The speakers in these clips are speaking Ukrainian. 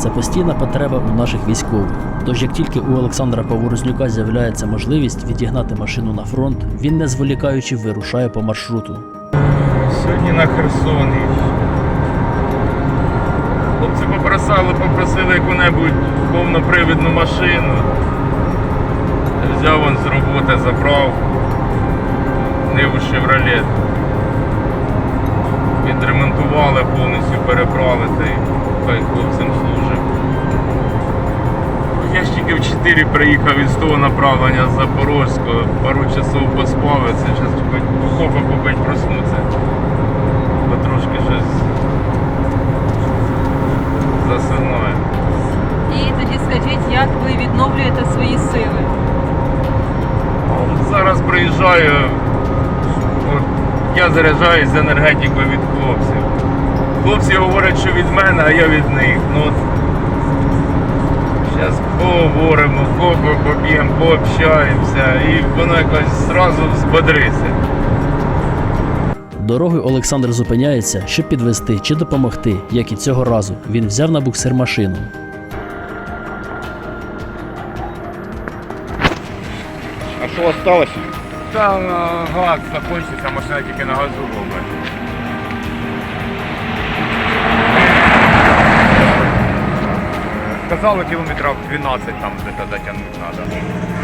Це постійна потреба у наших військових. Тож як тільки у Олександра Паворознюка з'являється можливість відігнати машину на фронт, він не зволікаючи вирушає по маршруту. Сьогодні на Херсон. Хлопці попросили, попросили яку-небудь повнопривідну машину. Взяв он з роботи, забрав Ниву Chevrolet. Приїхав із того направлення з Запорозького, пару часов поспав, це зараз хопа побить проснуться. Бо трошки щось засинаю. І тоді скажіть, як ви відновлюєте свої сили? Зараз приїжджаю, я заряджаюсь з енергетикою від хлопців. Хлопці говорять, що від мене, а я від них. Ну, поговоримо, кофе поп'ємо, пообщаємося і воно якось зразу взбодриться. Дорогою Олександр зупиняється, щоб підвести чи допомогти, як і цього разу. Він взяв на буксир машину. А що осталось? Там а, газ закончиться, машина тільки на газу робить. Сказали кілометрів 12 там де-то треба.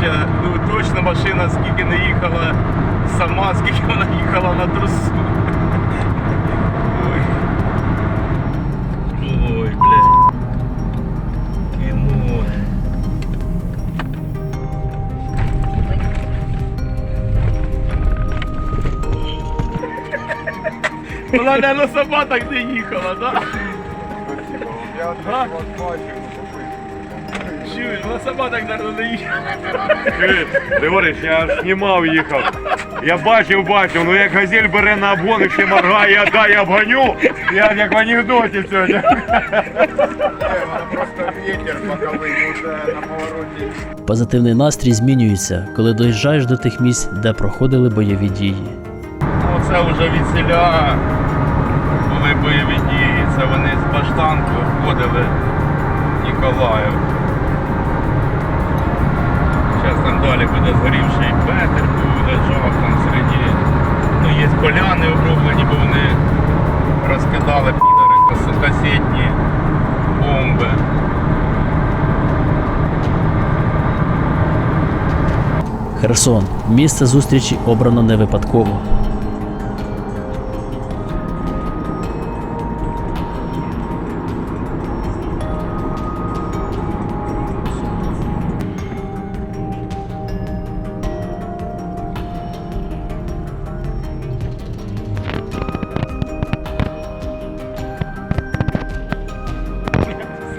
Обличчя, ну точно машина скільки не їхала сама, скільки вона їхала на тросу. Ой. Ой, блядь. Кіно. Вона, наверное, сама так не їхала, да? А? Чуєш, вона сама так, наверное, не їхала. Ти говориш, я ж знімав їхав. Я бачив, бачив, ну як газель бере на обгон і ще моргає, я дай я обгоню. Я як в анекдоті сьогодні. Просто ветер боковий на повороті. Позитивний настрій змінюється, коли доїжджаєш до тих місць, де проходили бойові дії. Ну, це вже від селя були бойові дії. Це вони з Баштанку входили в Ніколаїв. Далі буде згорівший Петер, буде лежав там середі. Ну, є поляни оброблені, бо вони розкидали підари касетні бомби. Херсон місце зустрічі обрано не випадково.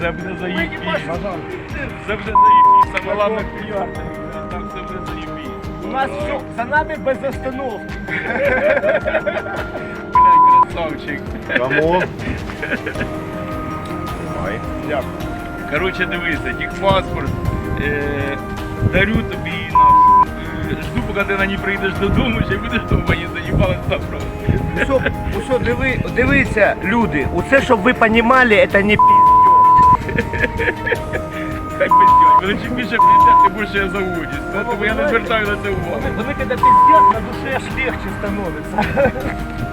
Це буде заїбісь. Це буде заїбісь. Саме головне. Там це буде заїбісь. У нас все, за нами без остановки. Блядь, красавчик. Кому? Дякую. Коротше, дивися, техпаспорт. Е, дарю тобі на е, жду, поки ти на ній прийдеш додому, ще будеш дома мені заїбали забрати. Усе, усе, диви, дивіться, люди, оце, щоб ви розуміли, це не піздець. Хай пиздять. Коли чим більше пиздять, тим більше я заводюсь. Тому я не звертаю на це увагу. Вони коли піздець, на душе аж легче становиться.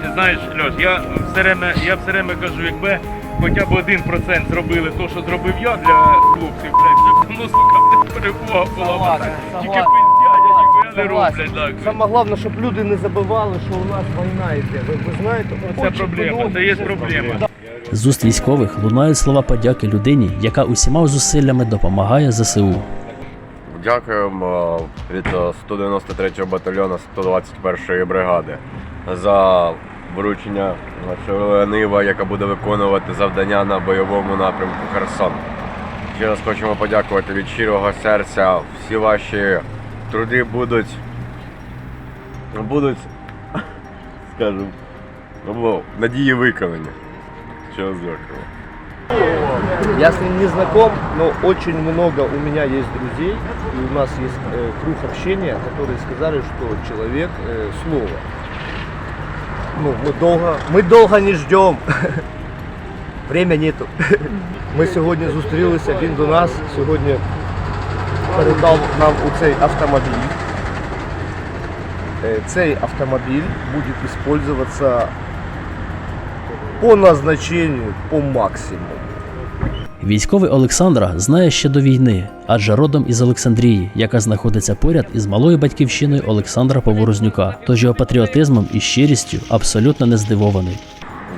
Ти знаєш, Льош, я все время, я все время кажу, якби хоча б один процент зробили то, що зробив я для хлопців, блядь, це б, ну, сука, блядь, перемога була. Согласен, Тільки согласен. пиздять, а ніхуя не роблять. Так. Саме головне, щоб люди не забували, що у нас війна йде. Ви, ви знаєте, Це проблема, це є проблема. З уст військових лунають слова подяки людині, яка усіма зусиллями допомагає ЗСУ. Дякуємо від е, 193 батальйону 121-ї бригади за вручення нашої Нива, яка буде виконувати завдання на бойовому напрямку Херсон. Ще раз хочемо подякувати від щирого серця. Всі ваші труди будуть будуть, скажімо, ну, надії виконані. Ще раз дякую. Я с ним не знаком, но очень много у меня есть друзей, и у нас есть э, круг общения, которые сказали, что человек э, слово. Ну, мы долго, мы долго не ждем. Время нету. Ми сьогодні зустрілися, він до нас сьогодні передав нам у цей автомобіль. Е, Цей автомобіль буде використовуватися По назначению, по максимуму. Військовий Олександра знає ще до війни, адже родом із Олександрії, яка знаходиться поряд із малою батьківщиною Олександра Поворознюка. Тож його патріотизмом і щирістю абсолютно не здивований.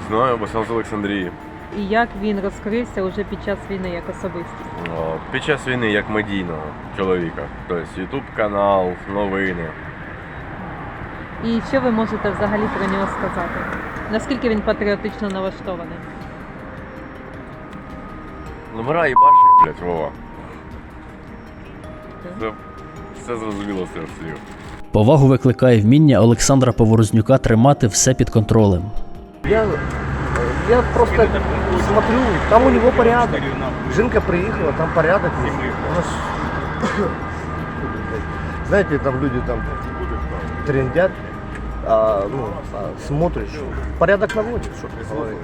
Знаю, бо сам з Олександрії. І як він розкрився уже під час війни як особистість? Під час війни як медійного чоловіка. Тобто Ютуб канал, новини. І що ви можете взагалі про нього сказати? Наскільки він патріотично налаштований? Номера і бачиш, блядь, Вова. Все, все зрозуміло слів. Повагу викликає вміння Олександра Поворознюка тримати все під контролем. Я, я просто смотрю, там у него порядок. Жинка приехала, там порядок. У нас- Знаете, там люди там трендят, а, ну, а смотришь, порядок наводит, что ты говоришь.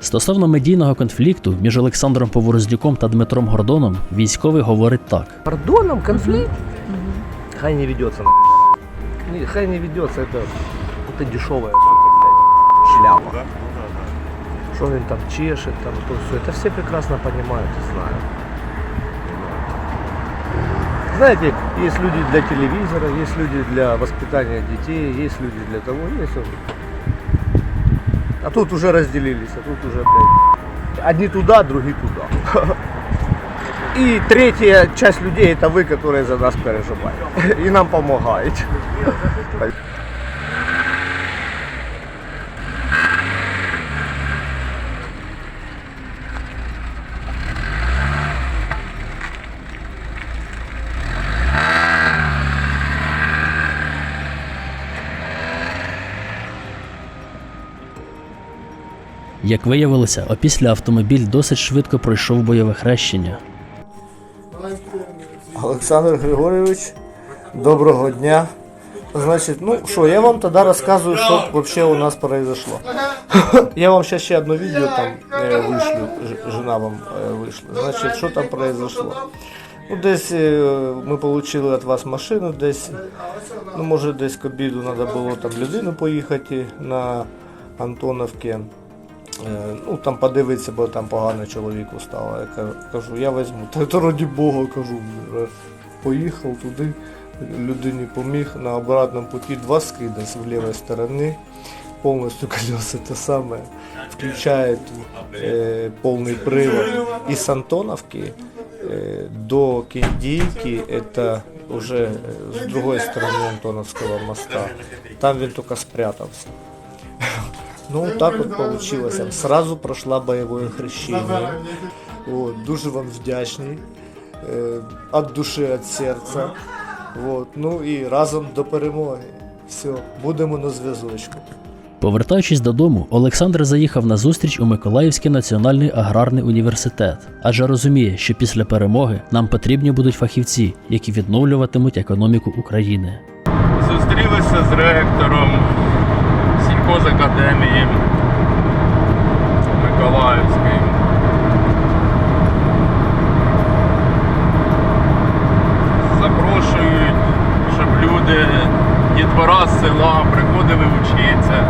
Стосовно медійного конфлікту між Олександром Поворознюком та Дмитром Гордоном, військовий говорить так: Пардоном конфликт? Хай не ведется на не, Хай не ведется, это, это дешевая сука, блядь, шляпа. Что он там чешет, там то все. Это все прекрасно понимают и знают. Знаете, есть люди для телевизора, есть люди для воспитания детей, есть люди для того, есть он. А тут уже разделились, а тут уже, блядь, одни туда, другие туда. И третья часть людей это вы, которые за нас переживаете. И нам помогаете. як виявилося, опісля автомобіль досить швидко пройшов бойове хрещення. Олександр Григорьович, доброго дня. Значит, ну что, я вам тогда рассказываю, что вообще у нас произошло. Я вам сейчас еще одно видео там э, вышлю, ж- жена вам э, вышла. Значит, что там произошло? Ну, десь е, ми отримали від вас машину, десь, ну, може, десь к обіду треба було там людину поїхати на Антоновки. Е, Ну, там подивитися, бо там погано чоловіку стало. Я кажу, я візьму. Та то раді Бога кажу. Поїхав туди, людині поміг на обратному путі два скида з лівої сторони. Повністю колеса те саме. Включає е, повний привод. І з Антоновки е, до Кіндійки, это уже е, з другої сторони Антоновського моста. Там він тільки спрятався. Ну, так вот получилось. Сразу пройшла бойове хрещення. От, дуже вам вдячний. Е, От душі, від серця. От, ну і разом до перемоги. Все, будемо на зв'язочку. Повертаючись додому, Олександр заїхав на зустріч у Миколаївський національний аграрний університет, адже розуміє, що після перемоги нам потрібні будуть фахівці, які відновлюватимуть економіку України. Зустрілися з ректором сільхозакадемії Миколаївської. Запрошують, щоб люди, дітвора з села приходили вчитися.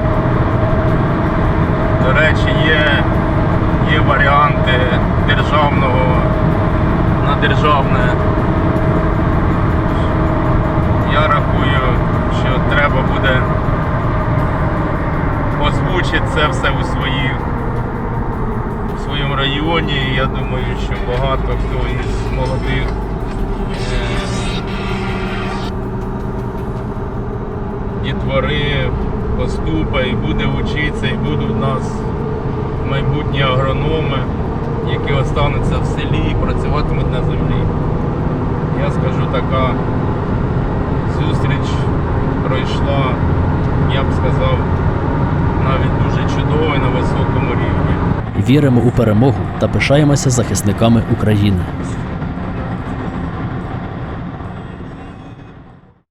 До речі, є, є варіанти державного на державне я рахую, що треба буде озвучити це все у своїх у своєму районі. І Я думаю, що багато хто із молодих дітвори поступить, і буде вчитися, і будуть в нас майбутні агрономи, які остануться в селі і працюватимуть на землі. Я скажу, така зустріч пройшла, я б сказав, навіть дуже чудово і на високому рівні. Віримо у перемогу та пишаємося захисниками України.